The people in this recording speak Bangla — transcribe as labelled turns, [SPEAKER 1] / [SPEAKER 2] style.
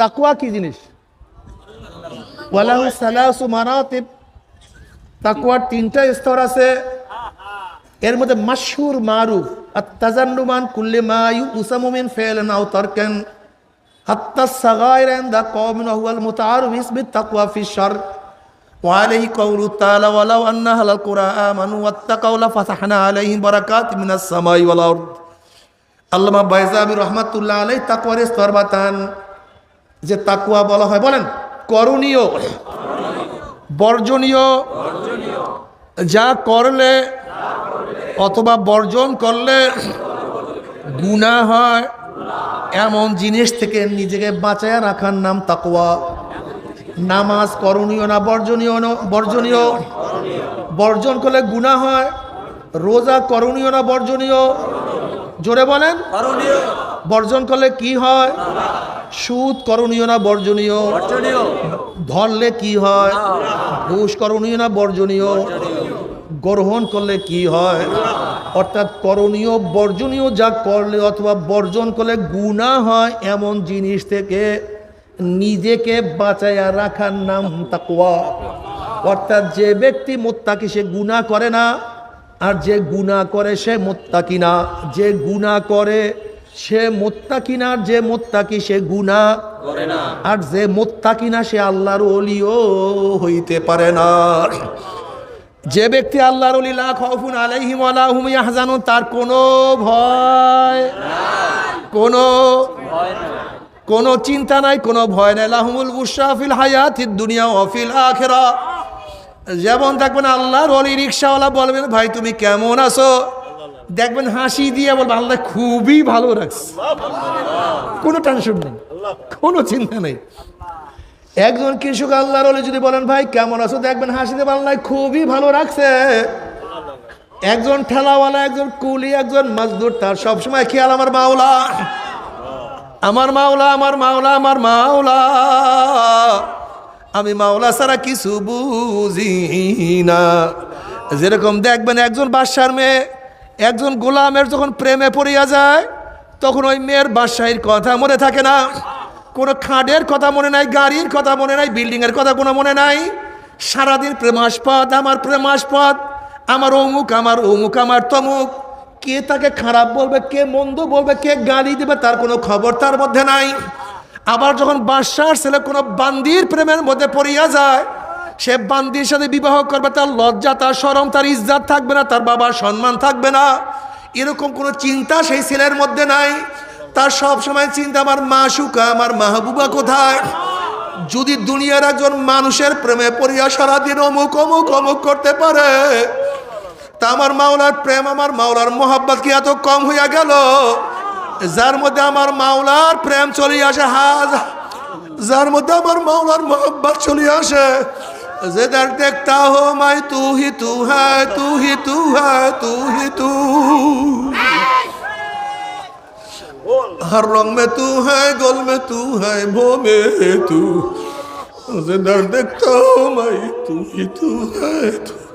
[SPEAKER 1] তাকুয়া কি জিনিস ওয়ালাহু সালাসু মারাতিব তাকুয়ার তিনটা স্তর আছে এর মধ্যে মাশহুর মারুফ আর তাজান্নুমান কুল্লে মায়ু উসামুমিন ফেলেন আও তারকেন হাত্তা সাগাইর দা কওমিন হুয়াল মুতাআরিফ বিসমি তাকওয়া ফি শার وعليه قوله تعالى ولو أن أهل القرى آمنوا واتقوا لفتحنا عليهم بركات من السماء والأرض আল্লামা বাইজাবি রহমাতুল্লাহ আলাই তাকুয়ার স্তর বাতান যে তাকুয়া বলা হয় বলেন করণীয়। বর্জনীয়। যা করলে অথবা বর্জন করলে গুণা হয় এমন জিনিস থেকে নিজেকে বাঁচায় রাখার নাম তাকুয়া নামাজ করণীয় না বর্জনীয় না বর্জনীয়। বর্জন করলে গুণা হয় রোজা করণীয় না বর্জনীয়। জোরে বলেন। বর্জন করলে কি হয়? সুদ করণীয় না বর্জনীয়? ধরলে কি হয়? ঘুষ করণীয় না বর্জনীয়? গ্রহণ করলে কি হয়? অর্থাৎ করণীয় বর্জনীয় যা করলে অথবা বর্জন করলে গুণা হয় এমন জিনিস থেকে নিজেকে বাঁচাইয়া রাখার নাম তাকুয়া অর্থাৎ যে ব্যক্তি মোত্তাকি সে গুণা করে না আর যে গুণা করে সে মোত্তাকি না। যে গুণা করে সে মোত্তাকি না আর যে মোত্তাকি সে গুণা আর যে মোত্তাকি কিনা সে আল্লাহর অলিও হইতে পারে না। যে ব্যক্তি আল্লাহর অলি আলাইহিম তার কোনো ভয় কোনো কোনো চিন্তা নাই কোনো ভয় নাই। লাহুমুল বুশরাফিল হায়াতিদ দুনিয়া ওয়াফিল আখিরা। যেমন দেখবেন আল্লাহর অলি রিক্সাওয়ালা বলবেন ভাই তুমি কেমন আছো? দেখবেন হাসি দিয়ে বলবেন আল্লাহ খুবই ভালো রাখছে। কোনো টেনশন নেই। কোনো চিন্তা নেই। একজন কৃষক আল্লাহর হলে যদি বলেন, ভাই, কেমন আছো? দেখবেন হাসি দিয়ে আল্লাহ খুবই ভালো রাখছে। একজন ঠেলাওয়ালা, একজন কুলি, একজন মজদুর, তার সবসময় খেয়াল আমার মাওলা। আমার মাওলা আমার মাওলা আমার মাওলা। আমি মাওলা ছাড়া কিছু বুঝি না। যেরকম দেখবেন একজন বাদশার মেয়ে একজন গোলামের যখন প্রেমে পড়িয়া যায়, তখন ওই মেয়ের বাদশাহীর কথা মনে থাকে না। কোনো খাটের কথা মনে নাই, গাড়ির কথা মনে নাই, বিল্ডিংয়ের কথা কোনো মনে নাই। সারাদিন প্রেমাস্পদ, আমার প্রেমাস্পদ, আমার অমুক আমার অমুক, আমার তমুক। কে তাকে খারাপ বলবে, কে মন্দ বলবে, কে গালি দেবে, তার কোনো খবর তার মধ্যে নাই। আবার যখন বাদশার ছেলে কোনো বান্দির প্রেমের মধ্যে পড়িয়া যায় সে বান্দির সাথে বিবাহ করবে, তার লজ্জা, তার সরম তার ইজ্জাত থাকবে না, তার বাবার সম্মান থাকবে না। এরকম কোনো চিন্তা সেই ছেলের মধ্যে নাই। তার সব সময় চিন্তা, আমার মা সুকা, আমার মাহবুবা কোথায়? যদি দুনিয়ার একজন মানুষের প্রেমে পড়িয়া সারাদিন অমুক অমুক অমুক করতে পারে, তা আমার মাওলার প্রেম, আমার মাওলার মোহাব্বত কি এত কম হইয়া গেল? যার মধ্যে আমার মাওলার প্রেম চলে আসে, হাজ, যার মধ্যে আমার মাওলার মোহাব্বত চলে আসে जिधर देखता हो मैं तू ही तू है तू ही तू है तू ही तू हर रंग में तू है गोल में तू है भो में तू जिधर देखता हो मैं तू ही तू है तू